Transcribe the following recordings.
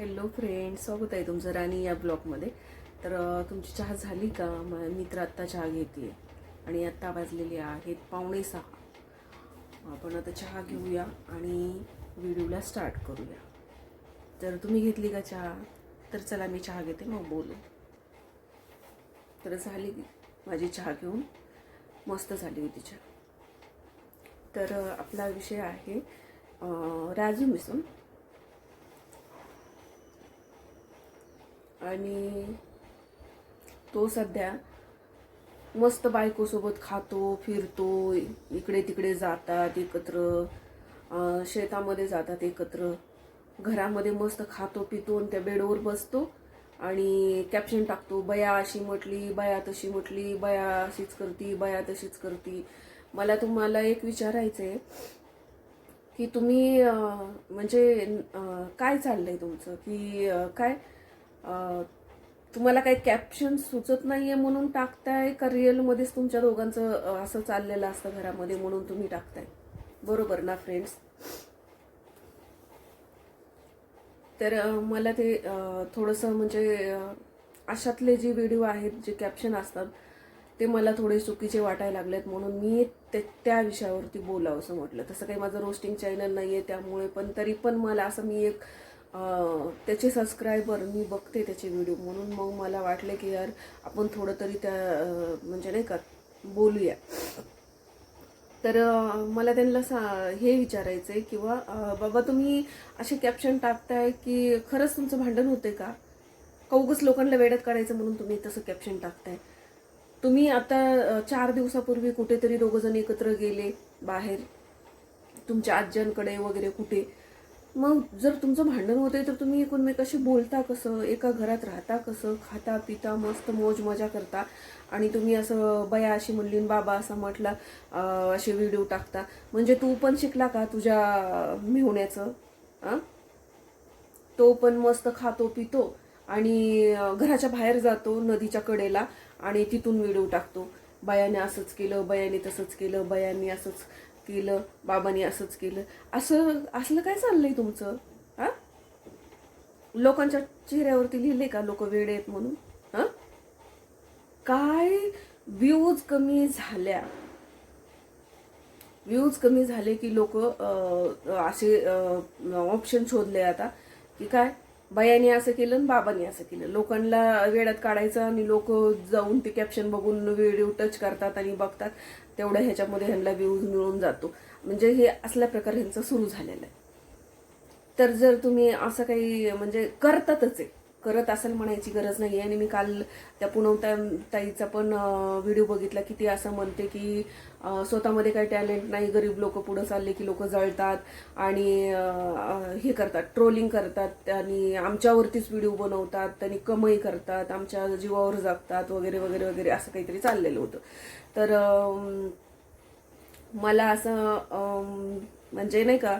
Hello friend स्वागत आहे तुमचं राणी या ब्लॉगमध्ये. तर तुमची चहा झाली का? मी तर आत्ता चहा घेते. आणि आत्ता वाजलेली आहेत पावणे सहा. आपण आता चहा घेऊया आणि व्हिडिओला स्टार्ट करूया. तर तुम्ही घेतली का चहा? तर चला मी चहा घेते मग बोलू. तर झाली माझी चहा घेऊन. मस्त झाली होती चहा. तर आपला विषय आहे राजू मिसून आणि तो सध्या मस्त बायकोसोबत खातो फिरतो इकडे तिकडे जातात एकत्र. शेतामध्ये जातात एकत्र. घरामध्ये मस्त खातो पितो आणि त्या बेडवर बसतो आणि कॅप्शन टाकतो बया अशी म्हटली बया तशी म्हटली बया अशीच करती बया तशीच करती. मला तुम्हाला एक विचारायचं आहे की तुम्ही म्हणजे काय चाललंय तुमचं? की काय तुम्हाला काही कॅप्शन सुचत नाहीये म्हणून टाकताय का रिअलमध्येच तुमच्या दोघांचं असं चाललेलं असतं घरामध्ये म्हणून तुम्ही टाकताय? बरोबर ना फ्रेंड्स तर मला ते थोडंसं म्हणजे अशातले जे व्हिडिओ आहेत जे कॅप्शन असतात ते मला थोडे चुकीचे वाटायला लागलेत म्हणून मी ते त्या विषयावरती बोलावं असं म्हटलं. तसं काही माझं रोस्टिंग चॅनल नाही आहे त्यामुळे पण तरी पण मला असं मी एक त्याचे सबस्क्रायबर मी बघते त्याचे व्हिडिओ म्हणून मग मला वाटले की यार आपण थोडं तरी त्या म्हणजे नाही का बोलूया. तर मला त्यांना सा हे विचारायचं आहे किंवा बाबा तुम्ही असे कॅप्शन टाकताय की खरंच तुमचं भांडण होते का? कौगस लोकांना वेड्यात काढायचं म्हणून तुम्ही तसं कॅप्शन टाकताय? तुम्ही आता चार दिवसापूर्वी कुठेतरी दोघंजण एकत्र गेले बाहेर. तुमच्या आज्यांकडे वगैरे कुठे? मग जर तुमचं भांडण होतंय तर तुम्ही एकमेकाशी बोलता कसं? एका घरात राहता कसं? खाता पिता मस्त मोज मजा करता. आणि तुम्ही असं बया अशी म्हणली बाबा असं म्हटला असे व्हिडिओ टाकता. म्हणजे तू पण शिकला का तुझ्या मिळवण्याचं तो पण मस्त खातो पितो. आणि घराच्या बाहेर जातो नदीच्या कडेला आणि तिथून व्हिडिओ टाकतो. बयाने असंच केलं बयाने तसंच केलं बयाने असंच केलं बाबांनी असंच केलं. असं असलं काय चाललंय तुमचं? हा? लोकांच्या चेहऱ्यावरती लिहिले का लोक वेडे आहेत म्हणून? हा? काय व्ह्यूज कमी झाल्या? व्ह्यूज कमी झाले की लोक असे ऑप्शन शोधले आता. की काय? बायाने असं केलं आणि बाबांनी असं केलं. लोकांना वेळात काढायचं आणि लोक जाऊन ते कॅप्शन बघून व्हिडिओ टच करतात आणि बघतात. तेवढ्या ह्याच्यामध्ये ह्यांना व्ह्यूज मिळून जातो. म्हणजे हे असल्या प्रकारे ह्यांचं सुरू झालेलं आहे. तर जर तुम्ही असं काही म्हणजे करतातच आहे करत असेल म्हणायची गरज नाही आणि मी काल त्या पुनवता ताईचा पण व्हिडिओ बघितला की ती असं म्हणते की स्वतःमध्ये काही टॅलेंट नाही गरीब लोक पुढं चालले की लोक जळतात आणि हे करतात ट्रोलिंग करतात आणि आमच्यावरतीच व्हिडिओ बनवतात त्यांनी कमाई करतात आमच्या जीवावर जगतात वगैरे वगैरे वगैरे असं काहीतरी चाललेलं होतं. तर मला असं म्हणजे नाही का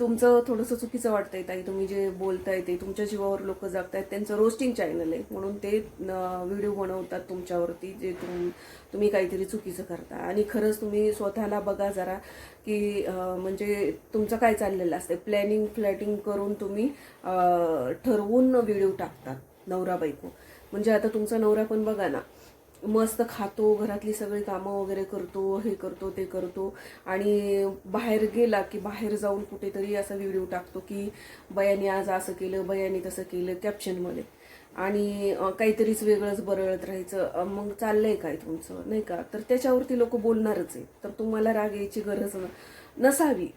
तुमचं थोडंसं चुकीचं वाटतंय ताई. तुम्ही जे बोलताय ते तुमच्या जीवावर लोक जगतायत. त्यांचं रोस्टिंग चॅनल आहे. म्हणून ते व्हिडिओ बनवतात तुमच्यावरती जे तुम तुम्ही काहीतरी चुकीचं करता. आणि खरंच तुम्ही स्वतःला बघा जरा की म्हणजे तुमचं काय चाललेलं असतं प्लॅनिंग फ्लॅटिंग करून तुम्ही ठरवून व्हिडिओ टाकतात नवरा बायको म्हणजे आता तुमचा नवरा पण बघा ना मस्त खातो घरातली सगळी कामं वगैरे करतो हे करतो ते करतो. आणि बाहेर गेला की बाहेर जाऊन कुठेतरी असा व्हिडिओ टाकतो की बयानी आज असं केलं बयानी तसं केलं कॅप्शनमध्ये आणि काहीतरीच वेगळंच बरळत राहायचं. मग चाललंय काय तुमचं? नाही का? तर त्याच्यावरती लोक बोलणारच आहे तर तुम्हाला राग यायची गरज नसावी.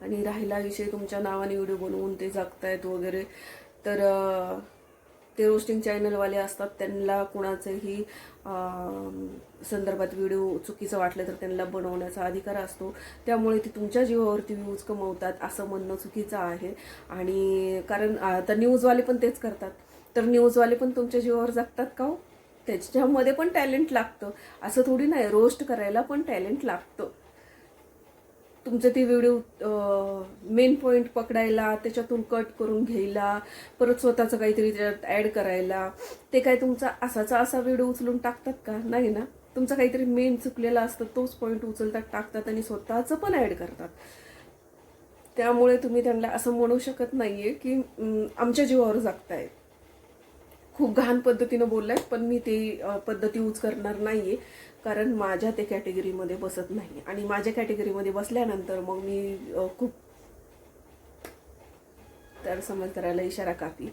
आणि राहिला विषय तुमच्या नावाने व्हिडिओ बनवून ते जगतायत वगैरे. तर ते रोस्टिंग चॅनलवाले असतात त्यांना कुणाचंही संदर्भात व्हिडिओ चुकीचं वाटलं तर त्यांना बनवण्याचा अधिकार असतो. त्यामुळे ते तुमच्या जीवावरती व्ह्यूज कमवतात असं म्हणणं चुकीचं आहे. आणि कारण आता न्यूजवाले पण तेच करतात. तर न्यूजवाले पण तुमच्या जीवावर जगतात का हो? त्याच्यामध्ये पण टॅलेंट लागतं. असं थोडी नाही रोस्ट करायला पण टॅलेंट लागतं. तुमचे ते व्हिडिओ मेन पॉईंट पकडायला त्याच्यातून कट करून घ्यायला परत स्वतःचं काहीतरी त्याच्यात ॲड करायला ते काय तुमचा असाचा असा व्हिडिओ उचलून टाकतात का? नाही ना? तुमचा काहीतरी मेन चुकलेला असतं तोच पॉईंट उचलतात टाकतात आणि स्वतःचं पण ॲड करतात. त्यामुळे तुम्ही त्यांना असं म्हणू शकत नाही आहे की आमच्या जीवावर जागतायत. खूप घाण पद्धतीनं बोललाय पण मी ते पद्धती यूज करणार नाहीये कारण माझ्या ते कॅटेगरीमध्ये बसत नाही. आणि माझ्या कॅटेगरीमध्ये बसल्यानंतर मग मी खूप तर समज करायला इशारा कापी.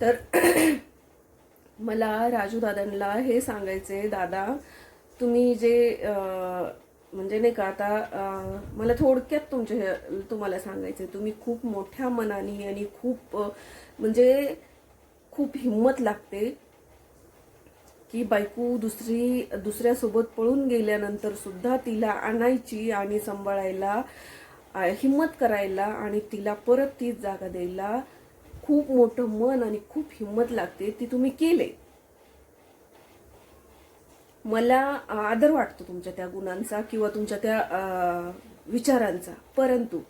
तर मला राजू दादांना हे सांगायचे दादा तुम्ही जे म्हणजे नाही का आता मला थोडक्यात तुमच्या तुम्हाला सांगायचं तुम्ही खूप मोठ्या मनाने आणि खूप म्हणजे खूप हिंमत लागते की बायको दुसरी दुसऱ्यासोबत पळून गेल्यानंतर सुद्धा तिला आणायची आणि सांभाळायला हिंमत करायला आणि तिला परत तीच जागा द्यायला खूप मोठं मन आणि खूप हिंमत लागते. ती तुम्ही केले. मला आदर वाटतो तुमच्या त्या गुणांचा किंवा तुमच्या त्या विचारांचा. परंतु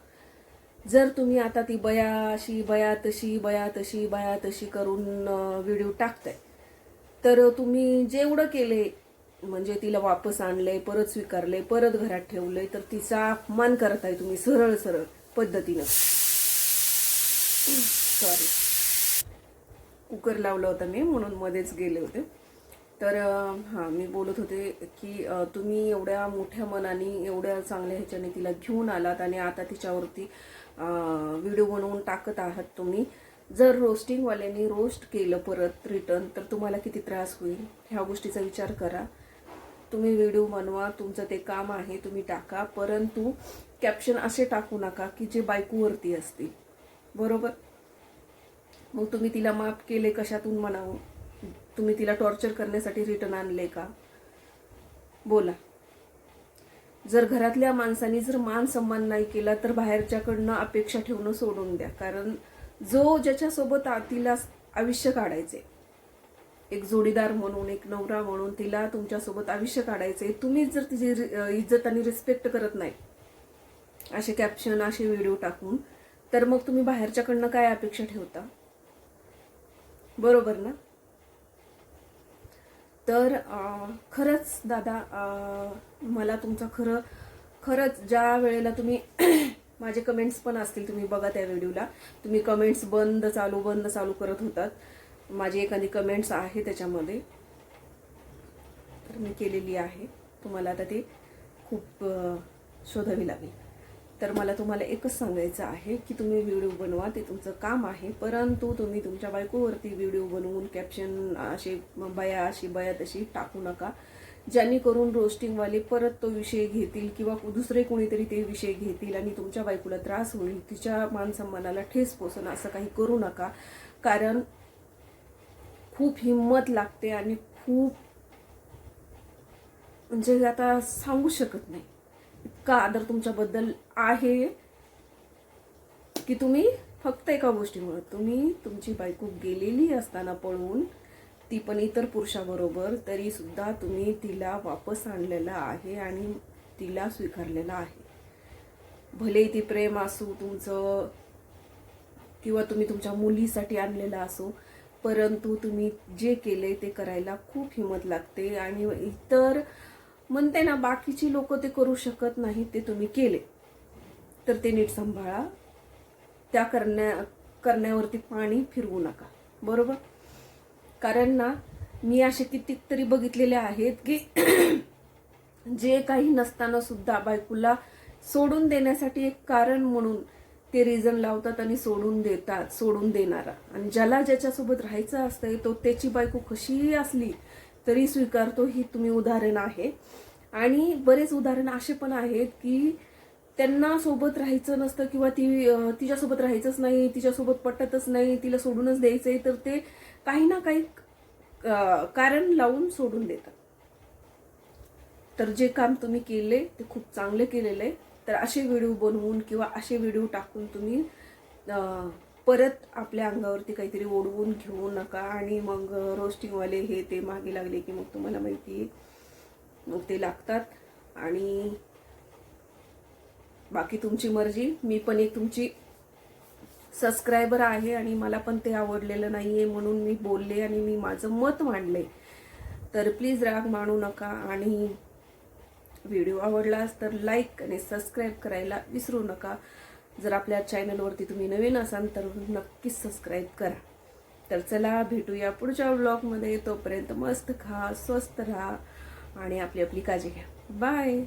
जर तुम्ही आता ती बया अशी बया तशी बया तशी बया तशी करून व्हिडिओ टाकताय तर तुम्ही जेवढं केले म्हणजे तिला वापस आणले परत स्वीकारले परत घरात ठेवले तर तिचा अपमान करताय तुम्ही सरळ सरळ पद्धतीनं. सॉरी कुकर लावला होता मी म्हणून मध्येच गेले होते. तर हां मी बोलत होते की तुम्ही एवढ्या मोठ्या मनाने एवढ्या चांगल्या ह्याच्याने तिला घेऊन आलात आणि आता तिच्यावरती व्हिडिओ बनवून टाकत आहात तुम्ही. जर रोस्टिंगवाल्यांनी रोस्ट केलं परत रिटर्न तर तुम्हाला किती त्रास होईल? ह्या गोष्टीचा विचार करा. तुम्ही व्हिडिओ बनवा तुमचं ते काम आहे तुम्ही टाका. परंतु कॅप्शन असे टाकू नका की जे बायकोवरती असतील. बरोबर? मग तुम्ही तिला माफ केले कशातून म्हणावं? तुम्ही तिला टॉर्चर करण्यासाठी रिटर्न आणले का? बोला. जर घरातल्या माणसांनी जर मान सन्मान नाही केला तर बाहेरच्याकडनं अपेक्षा ठेवणं सोडून द्या. कारण जो ज्याच्यासोबत तिला आयुष्य काढायचे एक जोडीदार म्हणून एक नवरा म्हणून तिला तुमच्यासोबत आयुष्य काढायचे तुम्हीच जर तिची इज्जत आणि रिस्पेक्ट करत नाही असे कॅप्शन असे व्हिडिओ टाकून तर मग तुम्ही बाहेरच्याकडनं काय अपेक्षा ठेवता? बरोबर ना? तर खरंच दादा मला तुमचं खरं खरंच ज्या वेळेला तुम्ही माझे कमेंट्स पण असतील तुम्ही बघा त्या व्हिडिओला तुम्ही कमेंट्स बंद चालू बंद चालू करत होतात. माझी एखादी कमेंट्स आहे त्याच्यामध्ये. तर मी केलेली आहे. तुम्हाला आता ते खूप शोधावी लागेल. तर मला तुम्हाला एकच सांगायचं आहे की तुम्ही व्हिडिओ बनवा ते तुमचं काम आहे. परंतु तुम्ही तुमच्या बायकोवरती व्हिडिओ बनवून कॅप्शन असे बया अशी बया तशी टाकू नका. जेणेकरून रोस्टिंगवाले परत तो विषय घेतील किंवा दुसरे कोणीतरी ते विषय घेतील आणि तुमच्या बायकोला त्रास होईल तिच्या मानसन्मानाला ठेस पोचन असं काही करू नका. कारण खूप हिंमत लागते आणि खूप म्हणजे आता सांगू शकत नाही. इतका आदर तुमच्याबद्दल आहे की तुम्ही फक्त एका गोष्टीमुळे तुम्ही तुमची बायको गेलेली असताना पळून ती पण इतर पुरुषाबरोबर तरी सुद्धा तुम्ही तिला वापस आणलेला आहे आणि तिला स्वीकारलेला आहे. भले ती प्रेम असू तुमचं किंवा तुम्ही तुमच्या मुलीसाठी आणलेला असो परंतु तुम्ही जे केले ते करायला खूप हिंमत लागते आणि इतर म्हणते ना बाकीची लोक ते करू शकत नाहीत ते तुम्ही केले. तर ते नीट सांभाळा. त्या करण्या करण्यावरती पाणी फिरवू नका. बरोबर? कारण ना मी असे कितीक तरी बघितलेले आहेत की जे काही नसताना सुद्धा बायकोला सोडून देण्यासाठी एक कारण म्हणून ते रिझन लावतात आणि सोडून देतात सोडून देणारा. आणि ज्याला ज्याच्यासोबत राहायचं असतंय तो त्याची बायको कशीही असली तरी स्वीकारतो ही तुम्ही उदाहरण आहे. आणि बरेच उदाहरण असे पण आहेत की त्यांना सोबत राहायचं नसतं किंवा ती तिच्यासोबत राहायचंच नाही तिच्यासोबत पटतच नाही तिला सोडूनच द्यायचं आहे तर ते काही ना काही कारण लावून सोडून देतात. तर जे काम तुम्ही केले ते खूप चांगले केलेले आहे. तर असे व्हिडिओ बनवून किंवा असे व्हिडिओ टाकून तुम्ही परत आपल्या अंगावरती काहीतरी ओढवून घेऊ नका आणि मग रोस्टिंगवाले हे ते मागे लागले की मग तुम्हाला माहिती आहे मग ते लागतात. आणि बाकी तुमची मर्जी. मी पण एक तुमची सबस्क्रायबर आहे आणि मला पण ते आवडलेलं नाही आहे म्हणून मी बोलले आणि मी माझं मत मांडले. तर प्लीज राग मानू नका आणि व्हिडिओ आवडलास तर लाईक आणि सबस्क्राईब करायला विसरू नका. जर आपल्या चॅनलवरती तुम्ही नवीन असाल तर नक्कीच सबस्क्राईब करा. तर चला भेटूया पुढच्या ब्लॉगमध्ये तोपर्यंत मस्त खा स्वस्त राहा आणि आपली आपली काळजी घ्या. बाय